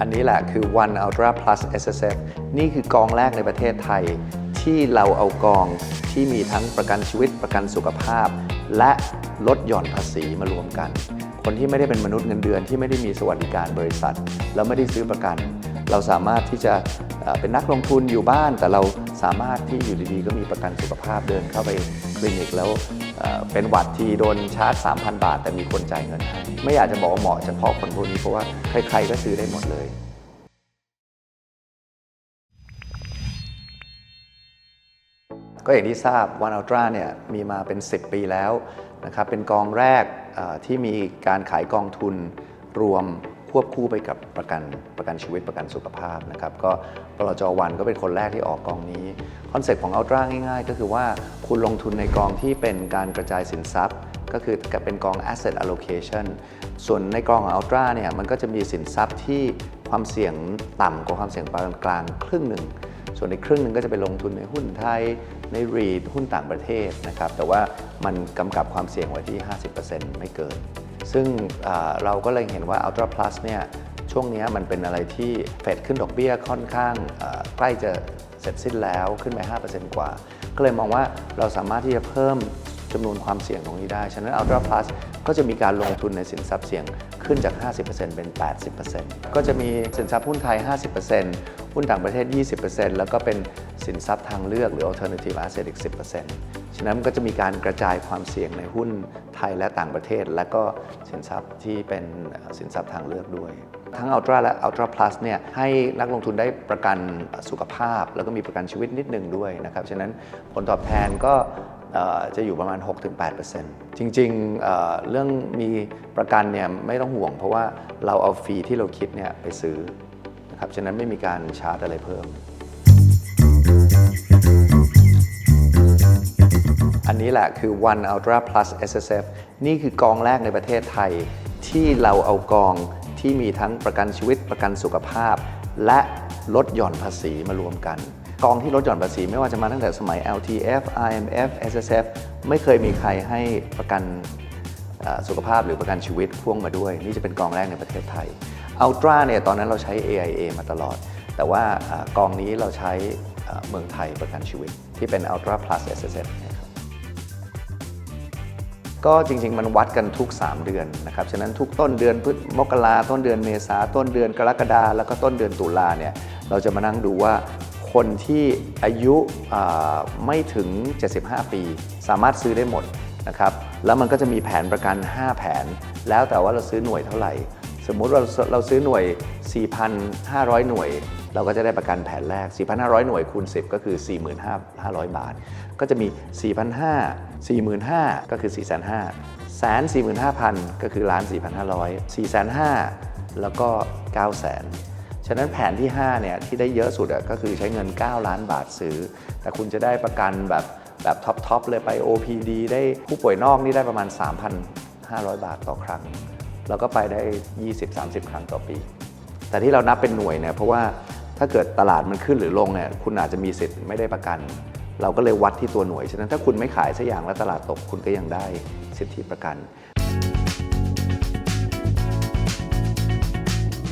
อันนี้แหละคือ One Ultra Plus SSF นี่คือกองแรกในประเทศไทย ที่เราเอากองที่มีทั้งประกันชีวิตประกันสุขภาพ และลดหย่อนภาษีมารวมกัน คนที่ไม่ได้เป็นมนุษย์เงินเดือนที่ไม่ได้มีสวัสดิการบริษัท แล้วไม่ได้ซื้อประกัน เราสามารถที่จะเป็นนักลงทุนอยู่บ้าน แต่เราสามารถที่อยู่ดีๆ ก็มีประกันสุขภาพเดินเข้าไปคลินิกแล้วเป็นหวัดทีโดนชาร์จ 3,000 บาท แต่มีคนจ่ายเงินให้ไม่อยากจะบอกว่าเหมาะเฉพาะคนพวกนี้เพราะว่าใครๆก็ซื้อได้หมดเลยก็อย่างที่ทราบ One Ultra เนี่ยมีมาเป็น 10 ปีแล้วนะครับเป็นกองแรกที่มีการขายกองทุนรวม ควบคู่ไปกับประกันประกันชีวิตประกันสุขภาพนะครับก็ปลจวันก็เป็นคนแรกที่ออกกองนี้ คอนเซ็ปต์ของ Ultra ง่ายๆ ก็คือว่าคุณลงทุนในกองที่เป็นการกระจายสินทรัพย์ ก็คือเป็นกอง asset allocation ส่วนในกองของ Ultra เนี่ยมันก็จะมีสินทรัพย์ที่ความเสี่ยงต่ำกว่าความเสี่ยงปานกลางครึ่งหนึ่งส่วนในครึ่งหนึ่งก็จะไปลงทุนในหุ้นไทยในรีดหุ้นต่างประเทศนะครับแต่ว่ามันกำกับความเสี่ยงไว้ที่ 50%ไม่เกิน ซึ่งเราก็เลยเห็นว่า Ultra Plus เนี่ยช่วงนี้มันเป็นอะไรที่เฟดขึ้นดอกเบี้ยค่อนข้างใกล้จะเสร็จสิ้นแล้วขึ้นไป 5%กว่า ก็เลยมองว่าเราสามารถที่จะเพิ่มจำนวนความเสี่ยงตรงนี้ได้ ฉะนั้น Ultra Plus ก็จะมีการลงทุนในสินทรัพย์เสี่ยงขึ้นจาก 50%เป็น 80%ก็จะมีสินทรัพย์หุ้นไทย 50%หุ้นต่างประเทศ 20%แล้วก็เป็นสินทรัพย์ทางเลือกหรือ alternative asset อีก 10% นั้นมันก็จะมีการกระจายความเสี่ยงในหุ้นไทยและต่างประเทศ และก็สินทรัพย์ที่เป็นสินทรัพย์ทางเลือกด้วย ทั้ง Ultra และ Ultra Plus เนี่ยให้นักลงทุนได้ประกันสุขภาพ แล้วก็มีประกันชีวิตนิดนึงด้วยนะครับฉะนั้นผลตอบแทนก็จะอยู่ประมาณ 6-8%จริงๆเอ่อเรื่องมีประกันเนี่ยไม่ต้องห่วง เพราะว่าเราเอาฟรีที่เราคิดเนี่ยไปซื้อนะครับ ฉะนั้นไม่มีการชาร์จอะไรเพิ่ม นี้แหละคือ One Ultra Plus SSF นี่คือกองแรกในประเทศไทย ที่เราเอากองที่มีทั้งประกันชีวิตประกันสุขภาพ และลดหย่อนภาษีมารวมกัน กองที่ลดหย่อนภาษีไม่ว่าจะมาตั้งแต่สมัย LTF IMF SSF ไม่เคยมีใครให้ประกันสุขภาพหรือประกันชีวิตพ่วงมาด้วย นี่จะเป็นกองแรกในประเทศไทย Ultra เนี่ยตอนนั้นเราใช้ AIA มาตลอด แต่ว่ากองนี้เราใช้เมืองไทยประกันชีวิต ที่เป็น Ultra Plus SSF ก็จริง ๆ มันวัดกันทุก 3 เดือนนะครับ ฉะนั้นทุกต้นเดือนพฤศมกราต้นเดือนเมษาต้นเดือนกรกฎาแล้วก็ต้นเดือนตุลาเนี่ยเราจะมานั่งดูว่าคนที่อายุไม่ถึง 75 ปี สามารถซื้อได้หมดนะครับแล้วมันก็จะมีแผนประกัน 5 แผน แล้วแต่ว่าเราซื้อหน่วยเท่าไหร่ สมมุติเราเราซื้อหน่วย 4,500 หน่วย เราก็จะได้ประกันแผนแรก 4,500 หน่วยคูณ 10 ก็คือ 45,500 บาท ก็จะมี 4,500 45,000 ก็คือ 4,500แสน45,000 ก็คือล้าน4,500 4,500 แล้วก็900,000ฉะนั้นแผนที่5เนี่ยที่ได้เยอะสุดก็คือใช้เงิน 9 ล้านบาทซื้อ แต่คุณจะได้ประกันแบบแบบท็อปทอปเลยไป OPD ได้ผู้ป่วยนอกนี่ได้ประมาณ 3,500 บาทต่อครั้ง แล้วก็ไปได้ 20-30 ครั้งต่อปี แต่ที่เรานับเป็นหน่วยเนี่ยเพราะว่าถ้าเกิดตลาดมันขึ้นหรือลงเนี่ยคุณอาจจะมีสิทธิ์ไม่ได้ประกัน เราก็เลยวัดที่ตัวหน่วย ฉะนั้นถ้าคุณไม่ขายสักอย่างแล้วตลาดตกคุณก็ยังได้สิทธิประกัน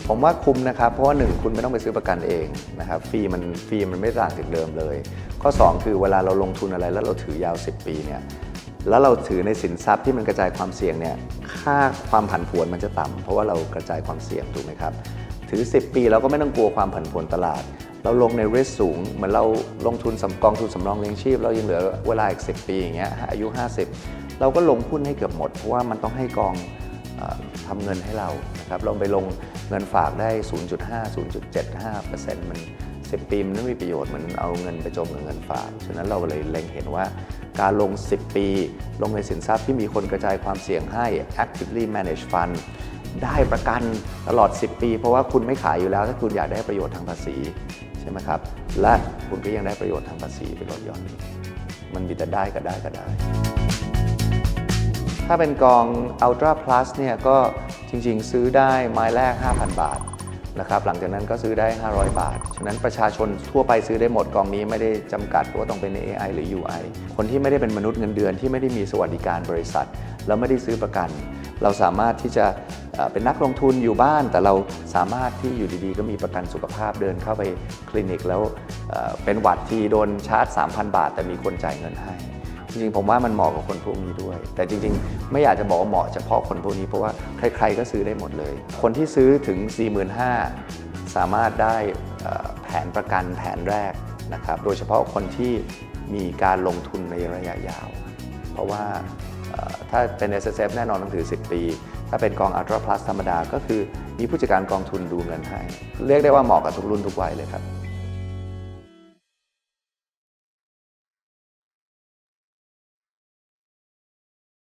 ผมว่าคุ้มนะครับ เพราะว่าหนึ่งคุณไม่ต้องไปซื้อประกันเองนะครับฟรีมันฟรีมันไม่ต่างจากเดิมเลย ข้อ 2 คือเวลาเราลงทุนอะไรแล้วเราถือยาว 10 ปีเนี่ยแล้วเราถือในสินทรัพย์ที่มันกระจายความเสี่ยงเนี่ยค่าความผันผวนมันจะต่ำเพราะว่าเรากระจายความเสี่ยงถูกไหมครับ ถือ 10 ปีเราก็ไม่ต้องกลัวความผันผวนตลาด เราลงใน risk สูง เหมือนเราลงทุนสำกองทุนสำรองเลี้ยงชีพ เรายังเหลือเวลาอีก 10 ปีอย่างเงี้ยอายุ 50 เราก็ลงหุ้นให้เกือบหมด เพราะว่ามันต้องให้กองอทำเงินให้เรานะครับลงไปลงเงินฝากได้ 0.5 0.75%มัน 10 ปีมันไม่มีประโยชน์เหมือนเอาเงินไปจมกับเงินฝาก ฉะนั้นเราเลยเล็งเห็นว่าการลง 10 ปี ลงในสินทรัพย์ที่มีคนกระจายความเสี่ยงให้ actively managed fund ได้ประกันตลอด 10 ปี เพราะว่าคุณไม่ขายอยู่แล้ว ถ้าคุณอยากได้ประโยชน์ทางภาษีใช่ไหมครับ และคุณก็ยังได้ประโยชน์ทางภาษีไปลดหย่อนอีกมันมีแต่ได้ก็ได้ก็ได้ ถ้าเป็นกอง Ultra Plus เนี่ยก็จริงๆ ซื้อได้ไม้แรก 5,000 บาทนะครับหลังจากนั้นก็ซื้อได้ 500 บาท ฉะนั้นประชาชนทั่วไปซื้อได้หมดกองนี้ไม่ได้จำกัดว่าต้องเป็น AI หรือ UI คนที่ไม่ได้เป็นมนุษย์เงินเดือนที่ไม่ได้มีสวัสดิการบริษัท แล้วไม่ได้ซื้อประกัน เราสามารถที่จะ เป็นนักลงทุนอยู่บ้าน แต่เราสามารถที่อยู่ดีๆ ก็มีประกันสุขภาพเดินเข้าไปคลินิก แล้วเป็นหวัดทีโดนชาร์จ 3,000 บาท แต่มีคนจ่ายเงินให้ จริงๆ ผมว่ามันเหมาะกับคนพวกนี้ด้วย แต่จริงๆ ไม่อยากจะบอกว่าเหมาะเฉพาะคนพวกนี้เพราะว่าใครๆก็ซื้อได้หมดเลย คนที่ซื้อถึง 45,000 สามารถได้แผนประกันแผนแรกนะครับโดยเฉพาะคนที่มีการลงทุนในระยะยาว เพราะว่าถ้าเป็น S S F แน่นอนต้องถือ 10 ปี ถ้าเป็นกอง Ultra Plus ธรรมดาก็คือมีผู้จัดการกองทุนดูเงินให้ เรียกได้ว่าเหมาะกับทุกรุ่นทุกวัยเลยครับ